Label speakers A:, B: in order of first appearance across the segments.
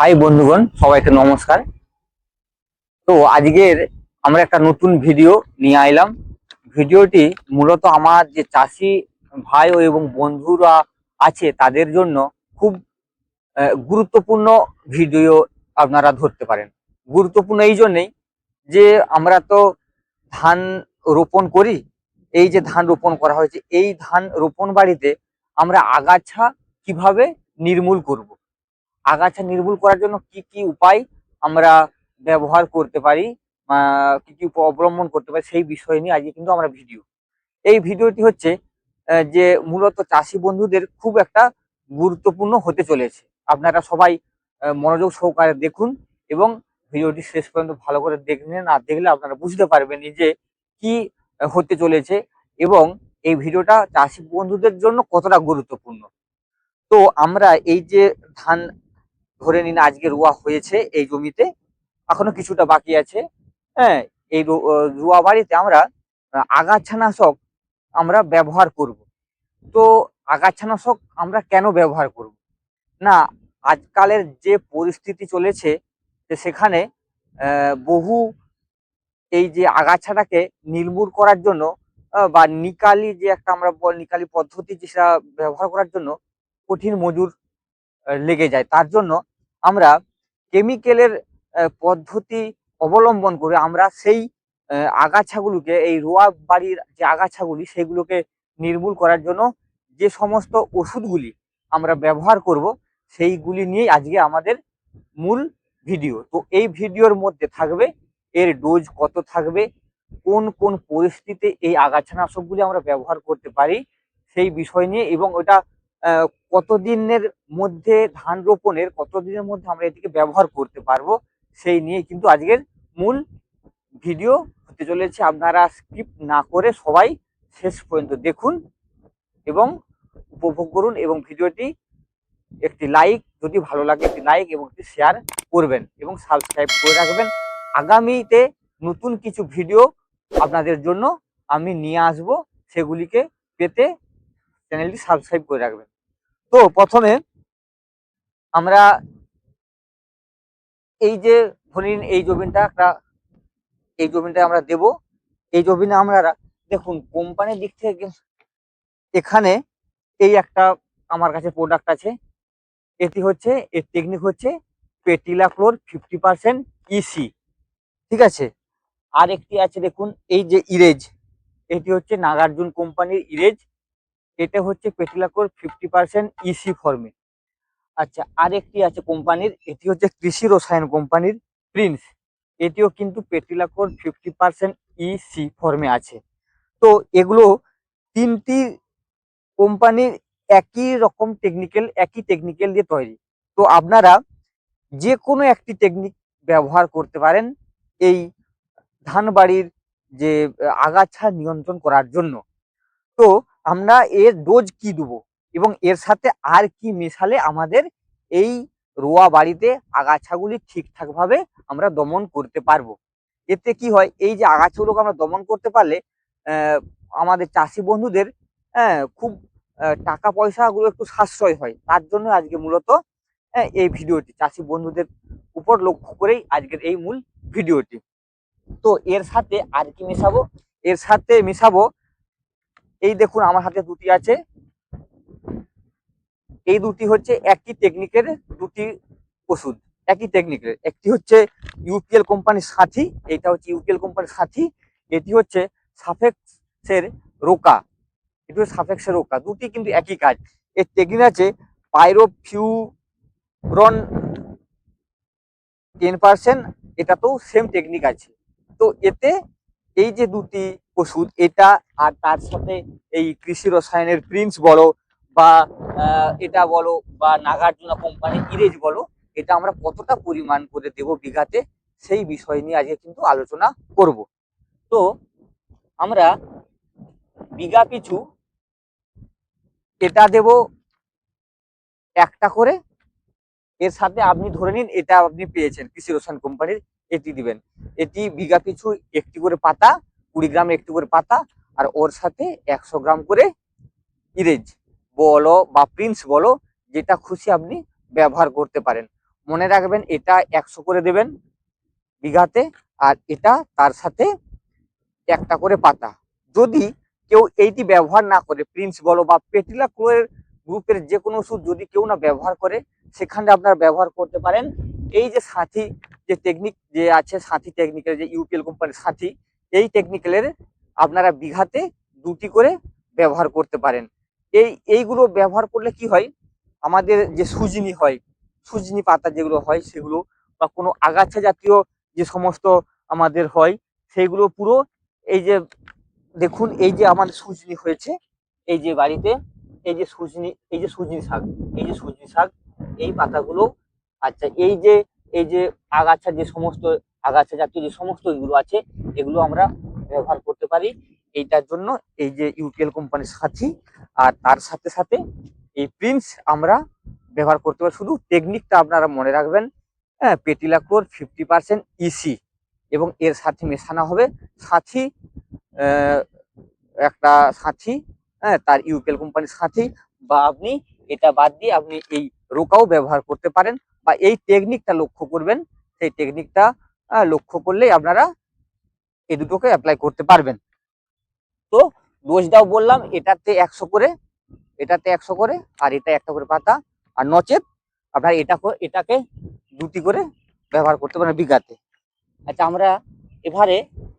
A: High বন্ধুগণ, সবাইকে নমস্কার। তো আজকের আমরা একটা নতুন ভিডিও নিয়ে আইলাম। ভিডিওটি মূলত আমার যে চাষি ভাই ও এবং বন্ধুরা আছে, তাদের জন্য খুব গুরুত্বপূর্ণ ভিডিও আপনারা ধরতে পারেন। গুরুত্বপূর্ণ এই জন্যেই যে আমরা তো ধান রোপণ করি, এই যে ধান রোপণ করা হয়েছে, এই ধান রোপণ বাড়িতে আমরা আগাছা কীভাবে নির্মূল করব। আগাছা নির্মূল করার জন্য কি কি উপায় আমরা ব্যবহার করতে পারি কি কি অবলম্বন করতে পারি সেই বিষয় নিয়ে আজকে কিন্তু আমরা ভিডিও এই ভিডিওটি হচ্ছে যে মূলত চাষি বন্ধুদের খুব একটা গুরুত্বপূর্ণ হতে চলেছে। আপনারা সবাই মনোযোগ সহকারে দেখুন এবং ভিডিওটি শেষ পর্যন্ত ভালো করে দেখলেন না দেখলে আপনারা বুঝতে পারবেন যে কি হতে চলেছে এবং এই ভিডিওটা চাষি বন্ধুদের জন্য কতটা গুরুত্বপূর্ণ। তো আমরা এই যে ধান ধরে নিন আজকে রোয়া হয়েছে এই জমিতে, এখনও কিছুটা বাকি আছে। হ্যাঁ এই রোয়া বাড়িতে আমরা আগাছানাশক আমরা ব্যবহার করব। তো আগাছানাশক আমরা কেন ব্যবহার করব? না, আজকালের যে পরিস্থিতি চলেছে সেখানে বহু এই যে আগাছাটাকে নির্মূল করার জন্য বা নিকালি যে একটা আমরা বল, নিকালি পদ্ধতি যেটা ব্যবহার করার জন্য কঠিন মজুর লেগে যায়। তার জন্য আমরা কেমিক্যালের পদ্ধতি অবলম্বন করে আমরা সেই আগাছাগুলোকে, এই রোয়া বাড়ির যে আগাছাগুলি, সেগুলোকে নির্মূল করার জন্য যে সমস্ত ওষুধগুলি আমরা ব্যবহার করব, সেইগুলি নিয়েই আজকে আমাদের মূল ভিডিও। তো এই ভিডিওর মধ্যে থাকবে, এর ডোজ কত থাকবে, কোন কোন পরিস্থিতিতে এই আগাছানাশকগুলি আমরা ব্যবহার করতে পারি, সেই বিষয় নিয়ে এবং ওটা কতদিনের মধ্যে ধান রোপণের, কতদিনের মধ্যে আমরা এটিকে ব্যবহার করতে পারব, সেই নিয়ে কিন্তু আজকের মূল ভিডিও হতে চলেছে। আপনারা স্কিপ না করে সবাই শেষ পর্যন্ত দেখুন এবং উপভোগ করুন এবং ভিডিওটি একটি লাইক যদি ভালো লাগে একটি লাইক এবং একটি শেয়ার করবেন এবং সাবস্ক্রাইব করে রাখবেন। আগামীতে নতুন কিছু ভিডিও আপনাদের জন্য আমি নিয়ে আসব, সেগুলিকে পেতে চ্যানেলটি সাবস্ক্রাইব করে রাখবেন। তো প্রথমে আমরা এই যে ধরে নিন এই জমিনটা একটা, এই জমিনটা আমরা দেব। এই জমিনে আমরা দেখুন, কোম্পানির দিক থেকে এখানে এই একটা আমার কাছে প্রোডাক্ট আছে। এটি হচ্ছে, এর টেকনিক হচ্ছে pretilachlor fifty percent EC ঠিক আছে? আর একটি আছে, দেখুন, এই যে ইরেজ এটি হচ্ছে নাগার্জুন কোম্পানির ইরেজ এটা হচ্ছে পেটিলাকোর ফিফটি পার্সেন্ট ইসি ফর্মে আচ্ছা আর একটি আছে কোম্পানির, এটি হচ্ছে কৃষি রসায়ন কোম্পানির প্রিন্স এটিও কিন্তু পেটিলাকোর ফিফটি পার্সেন্ট ইসি ফর্মে আছে। তো এগুলো তিনটি কোম্পানির একই রকম টেকনিক্যাল একই টেকনিক্যাল দিয়ে তৈরি। তো আপনারা যে কোনো একটি টেকনিক ব্যবহার করতে পারেন এই ধান বাড়ির যে আগাছা নিয়ন্ত্রণ করার জন্য। তো আমরা এর ডোজ কি দেবো? এবং এর সাথে আর কি মেশালে আমাদের এই রোয়া বাড়িতে আগাছাগুলি ঠিকঠাকভাবে আমরা দমন করতে পারব? এতে কি হয়? এই যে আগাছাগুলোকে আমরা দমন করতে পারলে আমাদের চাষি বন্ধুদের হ্যাঁ খুব টাকা পয়সাগুলো একটু সাশ্রয় হয়। তার জন্য আজকে মূলত হ্যাঁ, এই ভিডিওটি চাষি বন্ধুদের উপর লক্ষ্য করেই আজকের এই মূল ভিডিওটি। তো এর সাথে আর কি মেশাবো? এর সাথে মেশাবো এই দেখুন আমার হাতে দুটি আছে। এই দুটি হচ্ছে একই টেকনিকের দুটি ওষুধ, একই টেকনিকের একটি হচ্ছে ইউপিএল কোম্পানির সাথী এইটা হচ্ছে ইউপিএল কোম্পানির সাথী এটি হচ্ছে সাফেক্সের রোকা। এটি হচ্ছে সাফেক্সের রোকা, দুটি কিন্তু একই কাজ। এর টেকনিক আছে পাইরোফিউরন টেন পার্সেন্ট, এটাতেও সেম টেকনিক আছে। তো এতে এই যে দুটি ওষুধ, এটা আর তার সাথে এই কৃষি রসায়নের প্রিন্স বলো বা এটা বলো বা নাগার্জুনা কোম্পানি ইরেজ বলো, এটা আমরা কতটা পরিমাণ করে দেব বিঘাতে, সেই বিষয় নিয়ে আজকে কিন্তু আলোচনা করব। তো আমরা বিঘা পিছু এটা দেব একটা করে, এর সাথে আপনি ধরে নিন এটা আপনি পেয়েছেন কৃষি রসায়ন কোম্পানির এটি দিবেন। এটি বিঘা পিছু একটি করে পাতা, কুড়ি গ্রাম একটি করে পাতা, আর ওর সাথে একশো গ্রাম করে ইরেজ। বলো বা প্রিন্স বলো, যেটা খুশি আপনি ব্যবহার করতে পারেন। মনে রাখবেন, এটা একশো করে দেবেন বিঘাতে, আর এটা তার সাথে একটা করে পাতা। যদি কেউ এইটি ব্যবহার না করে, প্রিন্স বলো বা পেটিলা ক্লোয়ের গ্রুপের যে কোনো ওষুধ যদি কেউ না ব্যবহার করে, সেখানে আপনারা ব্যবহার করতে পারেন। এই যে সাথী যে টেকনিক যে আছে সাথী টেকনিক্যাল যে ইউপিএল কোম্পানির সাথী, এই টেকনিক্যালের আপনারা বিঘাতে দুটি করে ব্যবহার করতে পারেন। এই, এইগুলো ব্যবহার করলে কি হয়? আমাদের যে সুজনি হয়, সুজনি পাতা যেগুলো হয় সেগুলো বা কোনো আগাছা জাতীয় যে সমস্ত আমাদের হয় সেইগুলো পুরো এই যে, দেখুন এই যে আমাদের সুজনি হয়েছে, এই যে বাড়িতে এই যে সুজনি, এই যে সুজনি শাক, এই যে সুজনি শাক, এই পাতাগুলো আচ্ছা এই যে এই যে আগাছা, যে সমস্ত আগাছা জাতীয় যে সমস্ত এগুলো আছে, এগুলো আমরা ব্যবহার করতে পারি। এইটার জন্য এই যে ইউপিএল কোম্পানির সাথী, আর তার সাথে সাথে এই প্রিন্স আমরা ব্যবহার করতে পারি। শুধু টেকনিকটা আপনারা মনে রাখবেন হ্যাঁ পেটিলাক্লোর ফিফটি পার্সেন্ট ইসি এবং এর সাথে মেশানো হবে সাথী একটা সাথী হ্যাঁ তার ইউপিএল কোম্পানির সাথী, বা আপনি এটা বাদ দিয়ে আপনি এই রোকাও ব্যবহার করতে পারেন। বা এই টেকনিকটা লক্ষ্য করবেন, সেই টেকনিকটা লক্ষ্য করলেই আপনারা এই দুটোকে অ্যাপ্লাই করতে পারবেন। তো ডোজটাও বললাম, এটাতে একশো করে, এটাতে একশো করে, আর এটা একটা করে পাতা, আর নচেত আপনার এটা এটাকে দুটি করে ব্যবহার করতে পারেন বিঘাতে। আচ্ছা আমরা এবারে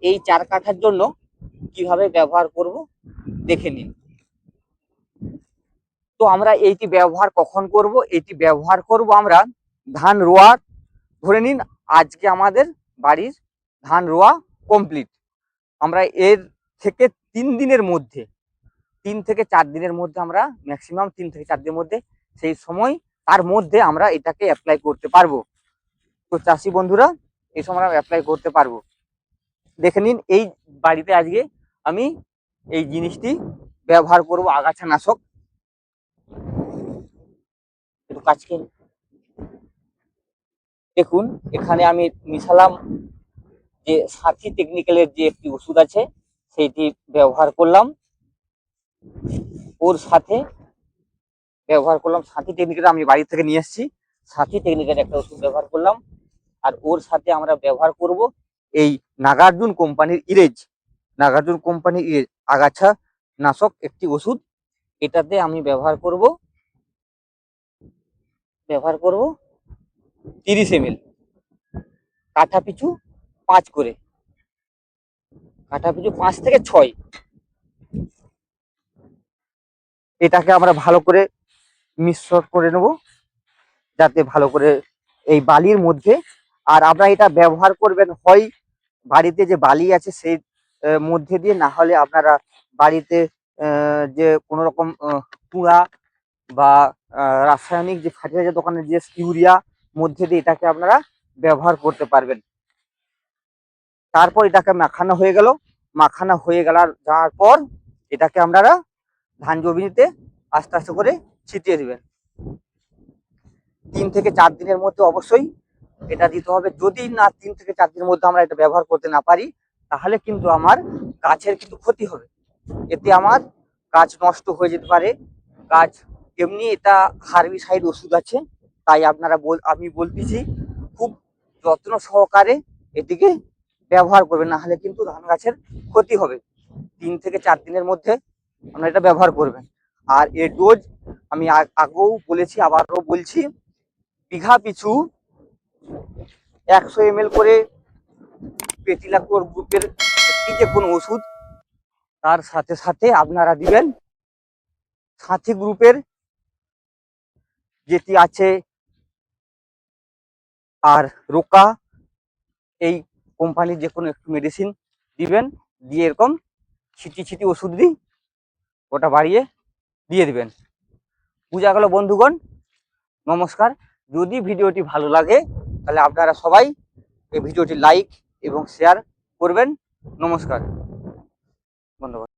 A: এই চার কাঠার জন্য কীভাবে ব্যবহার করব দেখে নিন তো আমরা এইটি ব্যবহার কখন করব? এটি ব্যবহার করব আমরা ধান রোয়া ধরে নিন, আজকে আমাদের বাড়ির ধান রোয়া কমপ্লিট আমরা এর থেকে তিন দিনের মধ্যে, তিন থেকে চার দিনের মধ্যে আমরা ম্যাক্সিমাম তিন থেকে চার দিনের মধ্যে সেই সময়, তার মধ্যে আমরা এটাকে অ্যাপ্লাই করতে পারব। তো চাষি বন্ধুরা, এই সময় আমরা অ্যাপ্লাই করতে পারব। দেখে নিন, এই বাড়িতে আজকে আমি এই জিনিসটি ব্যবহার করব, আগাছা নাশক। একটু নিন। দেখুন, এখানে আমি মিশালাম যে সাথী টেকনিক্যালের যে একটি ওষুধ আছে, সেইটি ব্যবহার করলাম। ওর সাথে ব্যবহার করলাম, সাথী টেকনিক্যাল আমি বাড়ি থেকে নিয়ে এসেছি। সাথী টেকনিক্যাল একটা ওষুধ ব্যবহার করলাম। আর ওর সাথে আমরা ব্যবহার করব এই নাগার্জুন কোম্পানির ইরেজ। নাগার্জুন কোম্পানির ইরেজ, আগাছা নাশক একটি ওষুধ। এটাতে আমি ব্যবহার করব। ব্যবহার করব। তিরিশ এম এল কাঠা পিছু পাঁচ করে। কাঠা পিছু পাঁচ থেকে ছয়। এটাকে আমরা ভালো করে মিশ্রণ করে নেব, যাতে ভালো করে এই বালির মধ্যে, আর আমরা এটা ব্যবহার করবেন, হয় বাড়িতে যে বালি আছে সেই মধ্যে দিয়ে, না হলে আপনারা বাড়িতে যে কোনো রকম কুড়া বা রাসায়নিক যে ফার্টিলাইজার দোকানের যে ইউরিয়া মধ্যে দিয়ে এটাকে আপনারা ব্যবহার করতে পারবেন। তারপর এটাকে মাখানো হয়ে গেল। মাখানো হয়ে গেলার, যাওয়ার পর এটাকে আপনারা ধান জমিতে আস্তে আস্তে করে ছিটিয়ে দেবেন। তিন থেকে চার দিনের মধ্যে অবশ্যই এটা দিতে হবে। যদি না তিন থেকে চার দিনের মধ্যে আমরা এটা ব্যবহার করতে না পারি, তাহলে কিন্তু আমার গাছের কিন্তু ক্ষতি হবে। এতে আমার গাছ নষ্ট হয়ে যেতে পারে। গাছ, এমনি এটা হার্বিসাইড ওষুধ আছে। তাই আপনারা বল, আমি বলতেছি খুব যত্ন সহকারে এটিকে ব্যবহার করবেন, না হলে কিন্তু ধান গাছের ক্ষতি হবে। তিন থেকে চার দিনের মধ্যে আপনারা এটা ব্যবহার করবেন। আর এর ডোজ আমি আগেও বলেছি, আবারও বলছি, বিঘা পিছু একশো এম করে পেটিলাকোর গ্রুপের একটি যে কোনো ওষুধ, তার সাথে সাথে আপনারা দিবেন সাথী গ্রুপের যেটি আছে আর রোকা এই কোম্পানির যে কোনো একটু মেডিসিন দিবেন, দিয়ে এরকম ছিটি ছিটি ওষুধ দিই, ওটা বাড়িয়ে দিয়ে দিবেন। বুঝা গেল বন্ধুগণ? নমস্কার। যদি ভিডিওটি ভালো লাগে, তাহলে আপনারা সবাই এই ভিডিওটি লাইক এবং শেয়ার করবেন। নমস্কার। ধন্যবাদ।